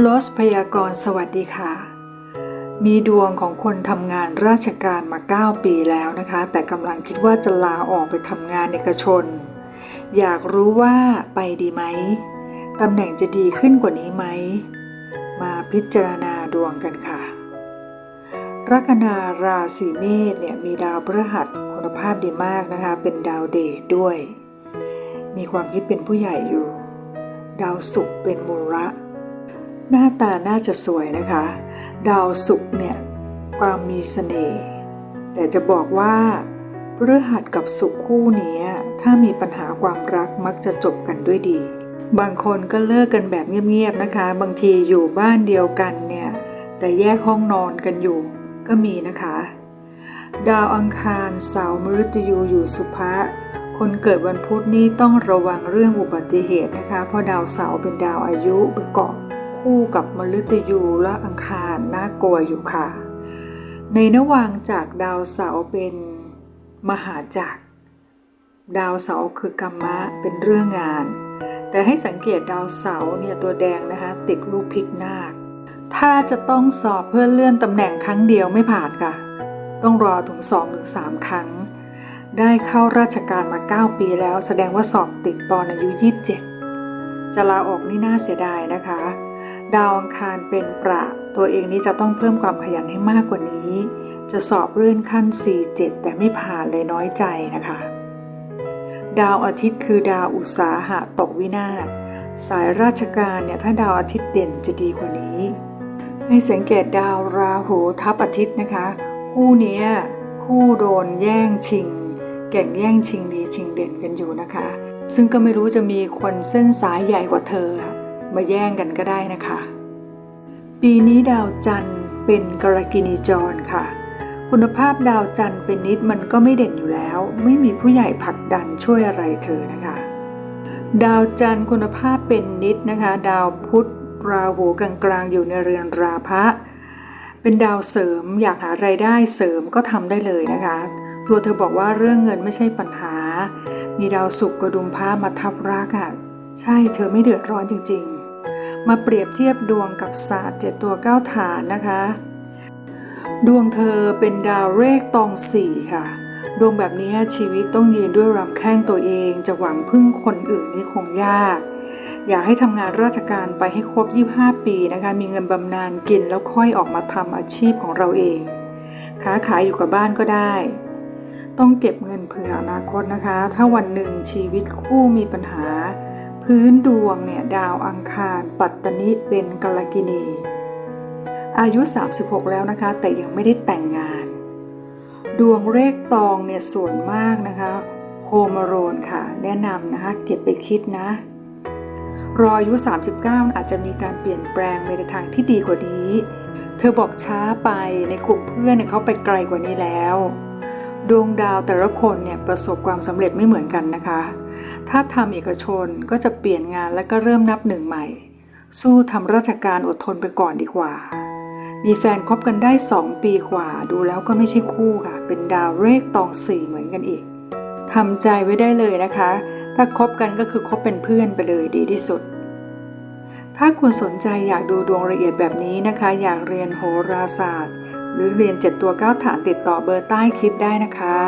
โลสพยากรสวัสดีค่ะ มีดวงของคนทำงานราชการมา 9 ปีแล้วนะคะ แต่กำลังคิดว่าจะลาออกไปทำงานเอกชน อยากรู้ว่าไปดีไหมตำแหน่งจะดีขึ้นกว่านี้ไหม มาพิจารณาดวงกันค่ะ ลัคนาราศีเมษเนี่ยมีดาวพฤหัสคุณภาพดีมากนะคะ เป็นดาวเดชด้วย มีความคิดเป็นผู้ใหญ่อยู่ ดาวศุกร์เป็นมูระ หน้าตาน่าจะสวยนะคะ ดาวศุกร์เนี่ยความมีเสน่ห์แต่จะบอกว่าพฤหัสกับศุกร์คู่นี้ถ้ามีปัญหาความรักมักจะจบกันด้วยดี บางคนก็เลิกกันแบบเงียบๆนะคะ บางทีอยู่บ้านเดียวกันเนี่ยแต่แยกห้องนอนกันอยู่ก็มีนะคะ ดาวอังคารเสาร์มฤตยูอยู่สุภะคนเกิดวันพุธนี่ต้องระวังเรื่องอุบัติเหตุนะคะ เพราะดาวเสาร์เป็นดาวอายุเป็นเกาะ คู่กับมฤตยูและอังคารน่ากลัวอยู่ค่ะ ในระหว่างจากดาวเสาร์เป็นมหาจักร ดาวเสาร์คือกรรมะเป็นเรื่องงาน แต่ให้สังเกตดาวเสาร์เนี่ยตัวแดงนะคะ ติดลูกพลิกนาค ถ้าจะต้องสอบเพื่อเลื่อนตำแหน่งครั้งเดียวไม่ผ่านค่ะ ต้องรอถึง2-3ถึงครั้ง ได้เข้าราชการมา 9 ปีแล้ว แสดงว่าสอบติดตอนอายุ 27 จะลาออกนี่น่าเสียดายนะคะ ดาวอังคารเป็นประตัวเองนี้จะต้องเพิ่มความขยันให้มากกว่านี้ จะสอบเลื่อนขั้น 4-7 แต่ไม่ผ่านเลยน้อยใจนะคะ ดาวอาทิตย์คือดาวอุตสาหะตกวินาศสายราชการเนี่ยถ้าดาวอาทิตย์เด่นจะดีกว่านี้ ให้สังเกตดาวราหูทับอาทิตย์นะคะ คู่นี้คู่โดนแย่งชิง แก่งแย่งชิงดีชิงเด่นกันอยู่นะคะ ซึ่งก็ไม่รู้จะมีคนเส้นสายใหญ่กว่าเธอ มาแย่งกันก็ได้นะคะ ปีนี้ดาวจันทร์เป็นกรกินีจรค่ะ คุณภาพดาวจันทร์เป็นนิดมันก็ไม่เด่นอยู่แล้ว ไม่มีผู้ใหญ่ผลักดันช่วยอะไรเธอนะคะ ดาวจันทร์คุณภาพเป็นนิดนะคะ ดาวพุธราหูกลางๆอยู่ในเรือนราพะ เป็นดาวเสริมอยากหาไรายได้เสริมก็ทำได้เลยนะคะ ตัวเธอบอกว่าเรื่องเงินไม่ใช่ปัญหา มีดาวศุกกระดุมพระมาทับรักอะ่ะใช่เธอไม่เดือดร้อนจริง ๆ มาเปรียบเทียบดวงกับศาสตร์เจ็ดตัวเก้าฐานนะคะ ดวงเธอเป็นดาวเลขตองสี่ค่ะ ดวงแบบนี้ชีวิตต้องยืนด้วยรำแข้งตัวเอง จะหวังพึ่งคนอื่นนี่คงยาก อยากให้ทำงานราชการไปให้ครบ 25 ปีนะคะ มีเงินบำนาญกินแล้วค่อยออกมาทำอาชีพของเราเอง ค้าขายอยู่กับบ้านก็ได้ ต้องเก็บเงินเผื่ออนาคตนะคะ ถ้าวันหนึ่งชีวิตคู่มีปัญหา พื้นดวงเนี่ยดาวอังคาร ปัตตนิเป็นกลกินี อายุ 36 แล้วนะคะ แต่ยังไม่ได้แต่งงาน ดวงเลขตองเนี่ยส่วนมากนะคะโฮมโรนค่ะ แนะนำนะคะเก็บไปคิดนะ รออายุ 39 อาจจะมีการเปลี่ยนแปลงไปในทางที่ดีกว่านี้ เธอบอกช้าไปในกลุ่มเพื่อนเนี่ยเขาไปไกลกว่านี้แล้ว ดวงดาวแต่ละคนเนี่ยประสบความสำเร็จไม่เหมือนกันนะคะ ถ้าทำเอกชนก็จะเปลี่ยนงานแล้วก็เริ่มนับหนึ่งใหม่ สู้ทำราชการอดทนไปก่อนดีกว่า มีแฟนคบกันได้2ปีกว่า ดูแล้วก็ไม่ใช่คู่ค่ะ เป็นดาวเลขตองสี่เหมือนกันอีกทำใจไว้ได้เลยนะคะ ถ้าคบกันก็คือคบเป็นเพื่อนไปเลยดีที่สุด ถ้าคุณสนใจอยากดูดวงละเอียดแบบนี้นะคะ อยากเรียนโหราศาสตร์ หรือเรียน7ตัว9ฐานติดต่อเบอร์ใต้คลิปได้นะคะ